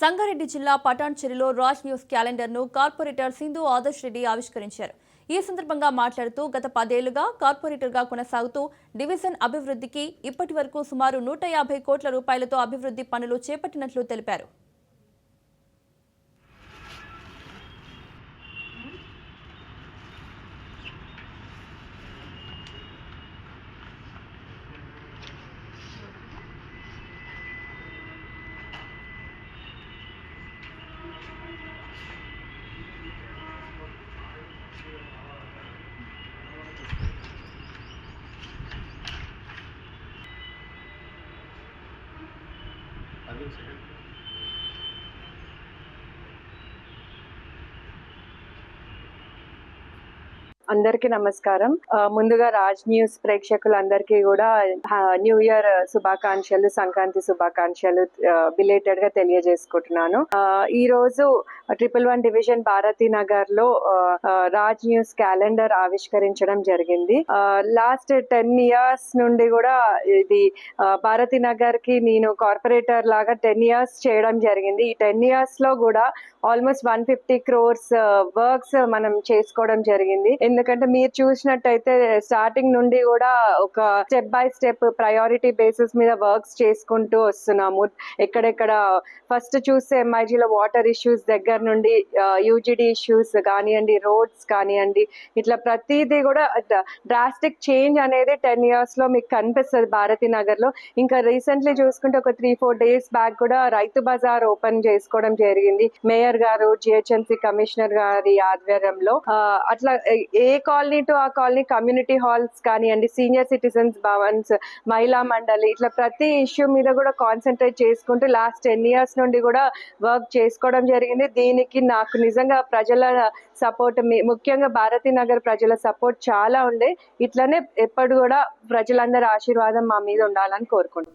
సంగారెడ్డి జిల్లా పటాన్చెరిలో రాజ్ న్యూస్ క్యాలెండర్ను కార్పొరేటర్ సింధు ఆదర్శ్ రెడ్డి ఆవిష్కరించారు. ఈ సందర్భంగా మాట్లాడుతూ గత పదేళ్ళుగా కార్పొరేటర్గా కొనసాగుతూ డివిజన్ అభివృద్ధికి ఇప్పటి వరకు సుమారు నూట యాభై కోట్ల రూపాయలతో అభివృద్ధి పనులు చేపట్టినట్లు తెలిపారు. அப்படின்னு சொல்லி అందరికీ నమస్కారం. ముందుగా రాజ్ న్యూస్ ప్రేక్షకులందరికీ కూడా న్యూ ఇయర్ శుభాకాంక్షలు సంక్రాంతి శుభాకాంక్షలు బిలేటెడ్గా తెలియజేసుకుంటున్నాను. ఈ రోజు ట్రిపుల్ వన్ డివిజన్ భారతీ నగర్లో రాజ్ న్యూస్ క్యాలెండర్ ఆవిష్కరించడం జరిగింది. లాస్ట్ టెన్ ఇయర్స్ నుండి కూడా ఇది భారతీ నగర్కి నేను కార్పొరేటర్ లాగా టెన్ ఇయర్స్ చేయడం జరిగింది. ఈ టెన్ ఇయర్స్లో కూడా almost one fifty crores works మనం చేసుకోవడం జరిగింది. ఎందుకంటే మీరు చూసినట్టయితే స్టార్టింగ్ నుండి కూడా ఒక step by step priority basis మీద వర్క్స్ చేసుకుంటూ వస్తున్నాము. ఎక్కడెక్కడ ఫస్ట్ చూస్తే ఎంఐజీలో లో వాటర్ ఇష్యూస్ దగ్గర నుండి యూజిడి ఇష్యూస్ కానివ్వండి రోడ్స్ కానివ్వండి ఇట్లా ప్రతిదీ కూడా డ్రాస్టిక్ చేంజ్ అనేది టెన్ ఇయర్స్లో మీకు కనిపిస్తుంది భారతీ నగర్లో ఇంకా రీసెంట్లీ చూసుకుంటే ఒక త్రీ ఫోర్ డేస్ బ్యాక్ కూడా రైతు బజార్ ఓపెన్ చేసుకోవడం జరిగింది. మేయర్ గారు జిహెచ్ఎంసీ కమిషనర్ గారి ఆధ్వర్యంలో. అట్లా ఏ- ఏ కాలనీ టు ఆ కాలనీ కమ్యూనిటీ హాల్స్ కానివ్వండి సీనియర్ సిటిజన్స్ భవన్స్ మహిళా మండలి ఇట్లా ప్రతి ఇష్యూ మీద కూడా కాన్సన్ట్రేట్ చేసుకుంటూ లాస్ట్ టెన్ ఇయర్స్ నుండి కూడా వర్క్ చేసుకోవడం జరిగింది. దీనికి నాకు నిజంగా ప్రజల సపోర్ట్ ముఖ్యంగా భారతీ నగర్ ప్రజల సపోర్ట్ చాలా ఉండే. ఇట్లనే ఎప్పుడు కూడా ప్రజలందరి ఆశీర్వాదం మా మీద ఉండాలని కోరుకుంటున్నాను.